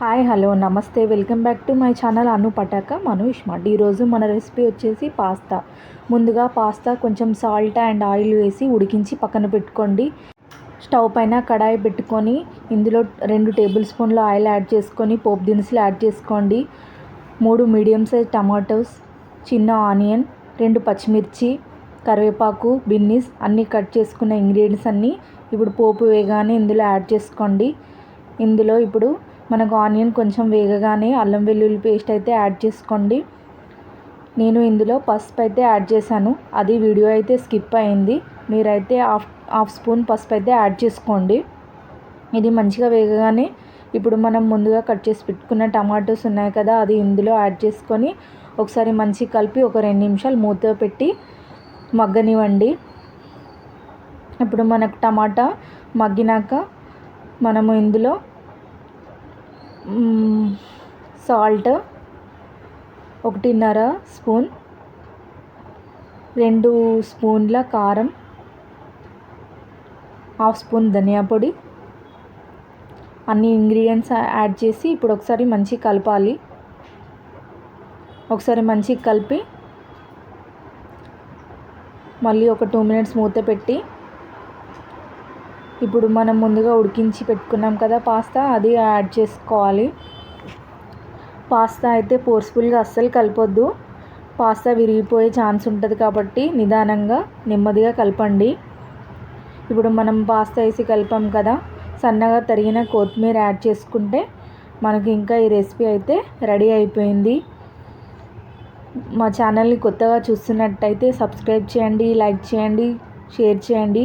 Hi hello నమస్తే. Welcome back to my channel Anu పటాక మనోష్ ఇష్మార్ట్ ఈరోజు మన రెసిపీ వచ్చేసి పాస్తా. ముందుగా పాస్తా కొంచెం సాల్ట్ అండ్ ఆయిల్ వేసి ఉడికించి పక్కన పెట్టుకోండి. స్టవ్ పైన కడాయి పెట్టుకొని ఇందులో రెండు టేబుల్ స్పూన్ల ఆయిల్ యాడ్ చేసుకొని పోపు దినుసులు యాడ్ చేసుకోండి. మూడు మీడియం సైజ్ టమాటోస్ చిన్న ఆనియన్ రెండు పచ్చిమిర్చి కరివేపాకు బిన్నీస్ అన్నీ కట్ చేసుకున్న ఇంగ్రీడియంట్స్ అన్నీ ఇప్పుడు పోపు వేగానే ఇందులో యాడ్ చేసుకోండి. ఇందులో ఇప్పుడు మనకు ఆనియన్ కొంచెం వేగగానే అల్లం వెల్లుల్లి పేస్ట్ అయితే యాడ్ చేసుకోండి. నేను ఇందులో పసుపు అయితే యాడ్ చేశాను. అది వీడియో అయితే స్కిప్ అయింది. మీరైతే హాఫ్ హాఫ్ స్పూన్ పసుపు అయితే యాడ్ చేసుకోండి. ఇది మంచిగా వేగగానే ఇప్పుడు మనం ముందుగా కట్ చేసి పెట్టుకున్న టమాటోస్ ఉన్నాయి కదా అది ఇందులో యాడ్ చేసుకొని ఒకసారి మంచి కలిపి ఒక రెండు నిమిషాలు మూత పెట్టి మగ్గనివ్వండి. ఇప్పుడు మనకు టమాటా మగ్గినాక మనము ఇందులో సాల్ట్ ఒకటిన్నర స్పూన్. రెండు స్పూన్ల కారం. హాఫ్ స్పూన్ ధనియా పొడి. అన్ని ఇంగ్రీడియంట్స్ యాడ్ చేసి ఇప్పుడు ఒకసారి మంచి కలపాలి. ఒకసారి మంచి కలిపి మళ్ళీ ఒక టూ మినిట్స్ మూత పెట్టి ఇప్పుడు మనం ముందుగా ఉడికించి పెట్టుకున్నాం కదా పాస్తా అది యాడ్ చేసుకోవాలి. పాస్తా అయితే ఫోర్స్ఫుల్గా అస్సలు కలపొద్దు. పాస్తా విరిగిపోయే ఛాన్స్ ఉంటుంది కాబట్టి నిదానంగా నెమ్మదిగా కలపండి. ఇప్పుడు మనం పాస్తా వేసి కలిపాం కదా సన్నగా తరిగిన కొత్తిమీర యాడ్ చేసుకుంటే మనకి ఇంకా ఈ రెసిపీ అయితే రెడీ అయిపోయింది. మా ఛానల్ని కొత్తగా చూస్తున్నట్టయితే సబ్స్క్రైబ్ చేయండి లైక్ చేయండి షేర్ చేయండి.